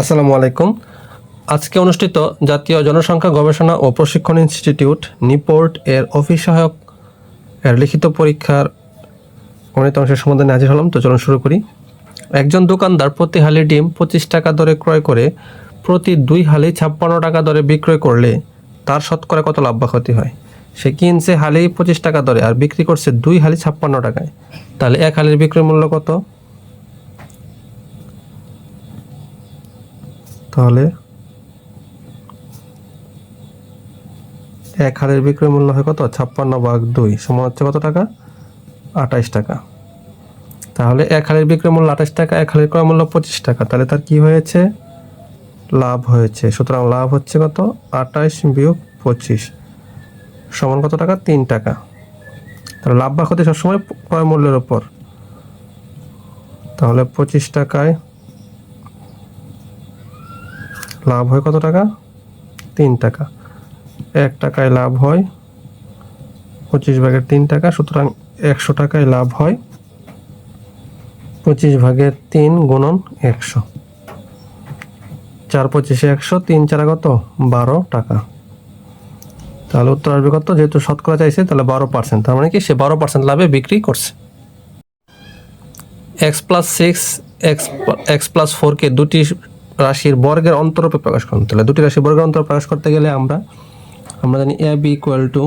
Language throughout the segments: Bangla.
আসসালামু আলাইকুম। আজকে অনুষ্ঠিত জাতীয় জনসংখ্যা গবেষণা ও প্রশিক্ষণ ইনস্টিটিউট নিপোর্ট এর অফিস সহায়ক এর লিখিত পরীক্ষার গণিত অংশের সমাধানে হাজির হলাম, তো চলুন শুরু করি। একজন দোকানদার প্রতি হালি ডিম পঁচিশ টাকা দরে ক্রয় করে, প্রতি দুই হালি ছাপ্পান্ন টাকা দরে বিক্রয় করলে তার শতকরা কত লাভ ক্ষতি হয়? সে কিনছে হালি পঁচিশ টাকা দরে আর বিক্রি করছে দুই হালি ছাপ্পান্ন টাকায়। তাহলে এক হালির বিক্রয় মূল্য কত? তাহলে এক হালের বিক্রয় মূল্য হয় কত? ছাপ্পান্ন ভাগ দুই সমান হচ্ছে কত টাকা? আঠাইশ টাকা। তাহলে এক হালের বিক্রয় মূল্য আঠাশ টাকা, এক হালের ক্রয় মূল্য পঁচিশ টাকা। তাহলে তার কি হয়েছে? লাভ হয়েছে। সুতরাং লাভ হচ্ছে কত? আঠাইশ বিয়োগ পঁচিশ সমান কত টাকা? তিন টাকা। তাহলে লাভ বা ক্ষতি সবসময় ক্রয় মূল্যের ওপর তাহলে পঁচিশ টাকায় লাভ হয় কত টাকা? তিন টাকা। এক টাকায় লাভ হয় পঁচিশ ভাগের তিন টাকা, সুতরাং একশো টাকায় লাভ হয় পঁচিশ ভাগের তিন গুণন একশো। চার পঁচিশে একশো, তিন চারা কত? বারো টাকা। তাহলে উত্তর আসবে কত? যেহেতু শতকরা চাইছে, তাহলে বারো পার্সেন্ট তার মানে কি? সে বারো পার্সেন্ট লাভে বিক্রি করছে। X plus six x x plus ফোরকে দুটি রাশির বর্গের অন্তরূপে প্রকাশ করুন তাহলে দুটি রাশির বর্গের অন্তর প্রকাশ করতে গেলে আমরা আমরা জানি a b equal to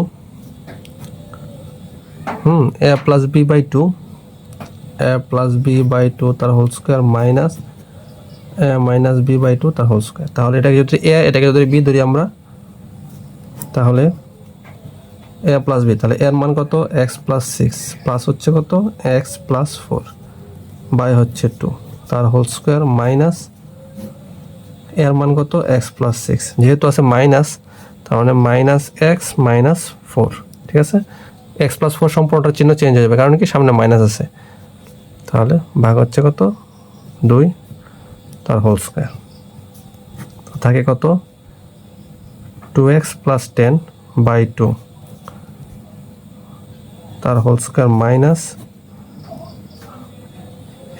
hmm a plus b by two a plus b by two তার whole square minus a minus b by two তার হোল স্কোয়ার তাহলে এটাকে যদি এ এটাকে যদি বি ধরি আমরা, তাহলে এ প্লাস বি তাহলে এর মান কত? এক্স প্লাস সিক্স প্লাস হচ্ছে কত? এক্স প্লাস ফোর বাই হচ্ছে টু তার হোল স্কোয়ার মাইনাস এর মান কত? এক্স প্লাস সিক্স যেহেতু আছে মাইনাস তার মানে মাইনাস এক্স মাইনাস ফোর ঠিক আছে? এক্স প্লাস ফোর সম্পূর্ণটার চিহ্ন চেঞ্জ হয়ে যাবে, কারণ কি? সামনে মাইনাস আছে। তাহলে ভাগ হচ্ছে কত? দুই, তার হোল স্কোয়ার থাকে কত? Two x plus ten by two তার whole square minus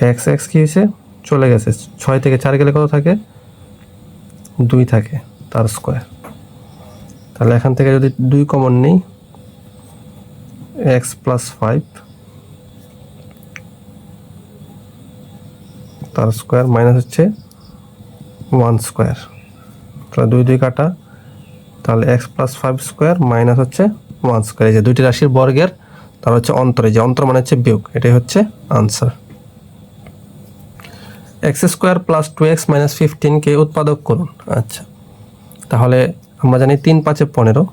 x x কী হয়েছে? চলে গেছে। ছয় থেকে চার গেলে কত থাকে? দুই থাকে, তার স্কোয়ার তাহলে এখান থেকে যদি দুই কমন নেই এক্স প্লাস ফাইভ তার স্কোয়ার মাইনাস হচ্ছে ওয়ান স্কোয়ার তাহলে দুই দুই কাটা, তাহলে x plus five square minus হচ্ছে ওয়ান স্কোয়ার এই যে দুইটি রাশির বর্গের, তার হচ্ছে অন্তরে যে অন্তর মানে হচ্ছে বিয়োগ, এটাই হচ্ছে answer x square plus two x minus ফিফটিনকে উৎপাদক করুন। আচ্ছা। তাহলে আমরা জানি তিন পাঁচে পনেরো।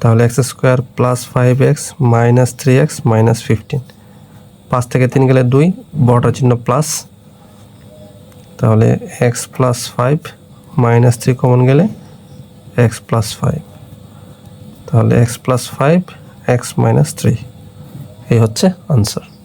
তাহলে x square plus five x minus three x minus fifteen. পাঁচ থেকে তিন গেলে দুই বড়টার চিহ্ন প্লাস। তাহলে x plus five minus three common গেলে এক্স প্লাস ফাইভ। তাহলে x plus five, x minus three. এই হচ্ছে আনসার।